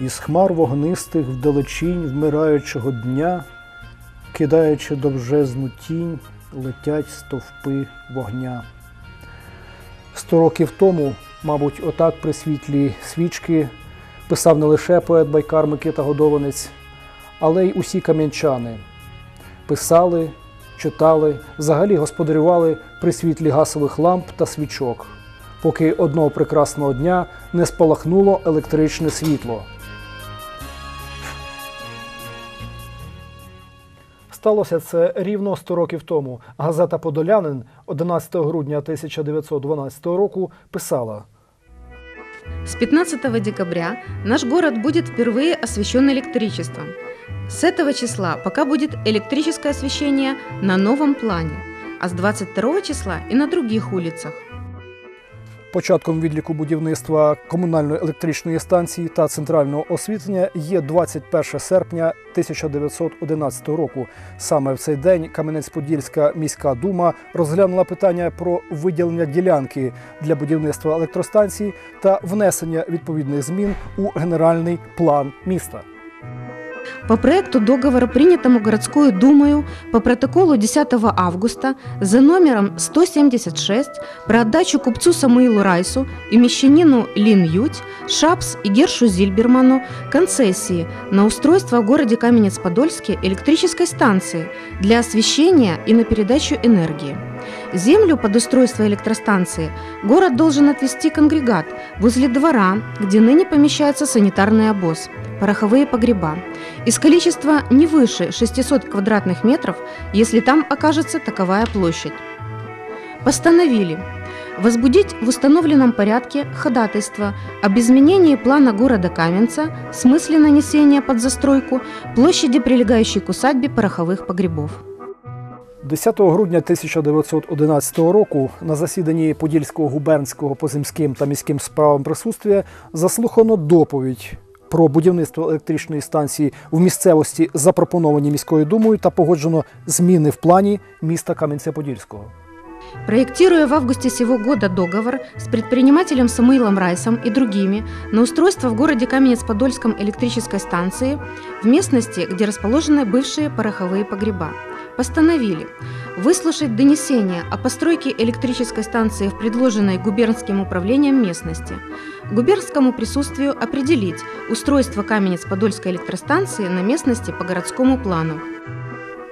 із хмар вогнистих вдалечінь вмираючого дня, кидаючи довжезну тінь, летять стовпи вогня. Сто років тому, мабуть, отак при світлі свічки писав не лише поет Байкар Микита Годованець, але й усі кам'янчани. Писали, читали, взагалі господарювали при світлі гасових ламп та свічок, поки одного прекрасного дня не спалахнуло електричне світло. Сталося це рівно 100 років тому. Газета Подолянин 11 грудня 1912 року писала. С 15 декабря наш город будет впервые освещен электричеством. С этого числа пока будет электрическое освещение на новом плане, а с 22 числа и на других улицах. Початком відліку будівництва комунальної електричної станції та центрального освітлення є 21 серпня 1911 року. Саме в цей день Кам'янець-Подільська міська дума розглянула питання про виділення ділянки для будівництва електростанції та внесення відповідних змін у генеральний план міста. По проекту договора, принятому городскую думою по протоколу 10 августа за номером 176 про отдачу купцу Самуилу Райсу и мещанину Лин Ють, Шапс и Гершу Зильберману концессии на устройство в городе Каменец-Подольске электрической станции для освещения и на передачу энергии. Землю под устройство электростанции город должен отвести конгрегат возле двора, где ныне помещается санитарный обоз, пороховые погреба, из количества не выше 600 квадратных метров, если там окажется таковая площадь. Постановили возбудить в установленном порядке ходатайство об изменении плана города Каменца в смысле нанесения под застройку площади, прилегающей к усадьбе пороховых погребов. 10 грудня 1911 року на засіданні Подільського губернського по земським та міським справам присутствия заслухано доповідь про будівництво електричної станції в місцевості, запропоновані міською думою, та погоджено зміни в плані міста Кам'янця-Подільського. Проектируя в августе сего года договор с предпринимателем Самуилом Райсом и другими на устройство в городе Каменец-Подольском электрической станции в местности, где расположены бывшие пороховые погреба, постановили выслушать донесение о постройке электрической станции в предложенной губернским управлением местности, губернскому присутствию определить устройство Каменец-Подольской электростанции на местности по городскому плану.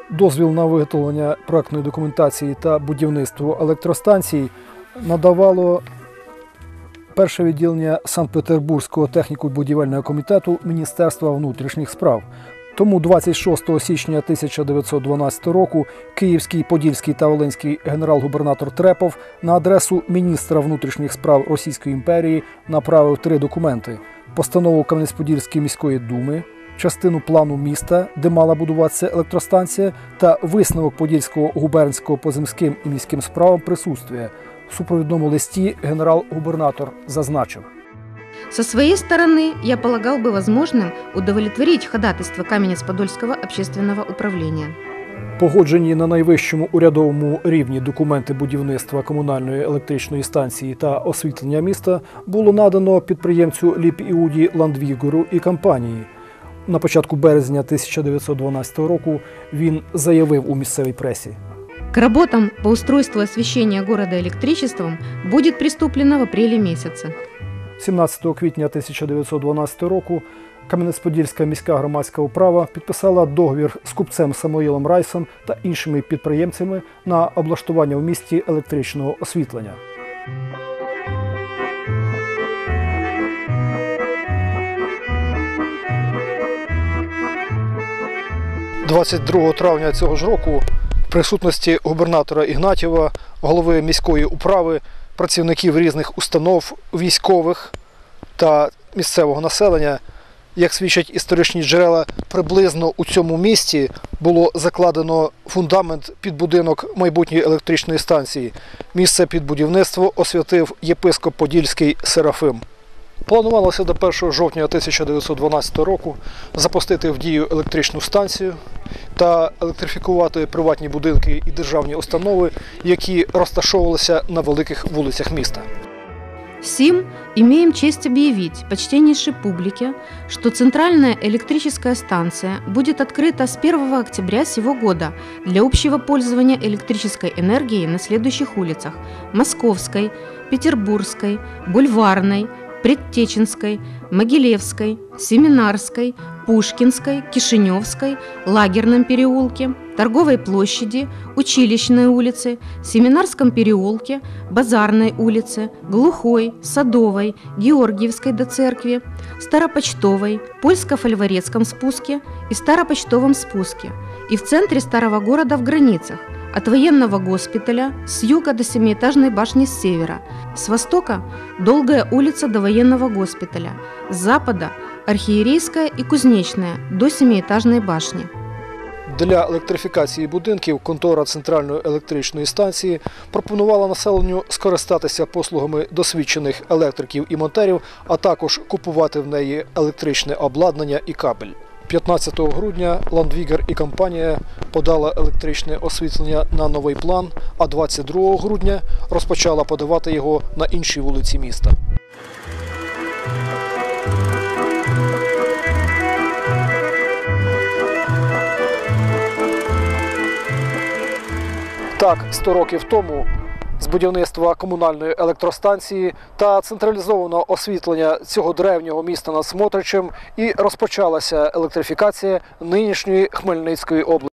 Дозвіл на виготовлення проектної документації та будівництво електростанцій надавало перше відділення Санкт-Петербурзького техніко-будівельного комітету Міністерства внутрішніх справ. тому 26 січня 1912 року Київський, Подільський та Волинський генерал-губернатор Трепов на адресу міністра внутрішніх справ Російської імперії направив три документи: постанову Кам'янець-Подільської міської думи, частину плану міста, де мала будуватися електростанція, та висновок Подільського губернського по земським і міським справам присутствия. В супровідному листі генерал-губернатор зазначив. Со своей стороны, я полагал бы возможным удовлетворить ходатайство Каменец-Подольского общественного управления. Погоджені на найвищому урядовому рівні документи будівництва комунальної електричної станції та освітлення міста було надано підприємцю Ліп Іуді Ландвігору і компанії. На початку березня 1912 року він заявив у місцевій пресі. К работам по устройству освещения города электричеством будет приступлено в апреле месяце. 17 квітня 1912 року Кам'янець-Подільська міська громадська управа підписала договір з купцем Самуїлом Райсом та іншими підприємцями на облаштування в місті електричного освітлення. «22 травня цього ж року в присутності губернатора Ігнатєва, голови міської управи, працівників різних установ, військових та місцевого населення, як свідчать історичні джерела, приблизно у цьому місті було закладено фундамент під будинок майбутньої електричної станції. Місце під будівництво освятив єпископ Подільський Серафим. Планувалося до 1 жовтня 1912 року запустити в дію електричну станцію та електрифікувати приватні будинки і державні установи, які розташовувалися на великих вулицях міста. Сим имеем честь объявить почтеннейшей публике, что Центральная электрическая станция будет открыта с 1 октября сего года для общего пользования электрической энергией на следующих улицах – Московской, Петербургской, Бульварной, Предтеченской, Могилевской, Семинарской, Пушкинской, Кишиневской, Лагерном переулке, Торговой площади, Училищной улице, Семинарском переулке, Базарной улице, Глухой, Садовой, Георгиевской до церкви, Старопочтовой, Польско-Фольворецком спуске и Старопочтовом спуске, и в центре старого города в границах, от военного госпиталя с юга до семиэтажной башни с севера, с востока – Долгая улица до военного госпиталя, с запада – Архиерейская и Кузнечная до семиэтажной башни. Для електрифікації будинків контора центральної електричної станції пропонувала населенню скористатися послугами досвідчених електриків і монтерів, а також купувати в неї електричне обладнання і кабель. 15 грудня Ландвігер і компанія подала електричне освітлення на новий план, а 22 грудня розпочала подавати його на інші вулиці міста. Так, 100 років тому з будівництва комунальної електростанції та централізованого освітлення цього древнього міста над Смотричем і розпочалася електрифікація нинішньої Хмельницької області.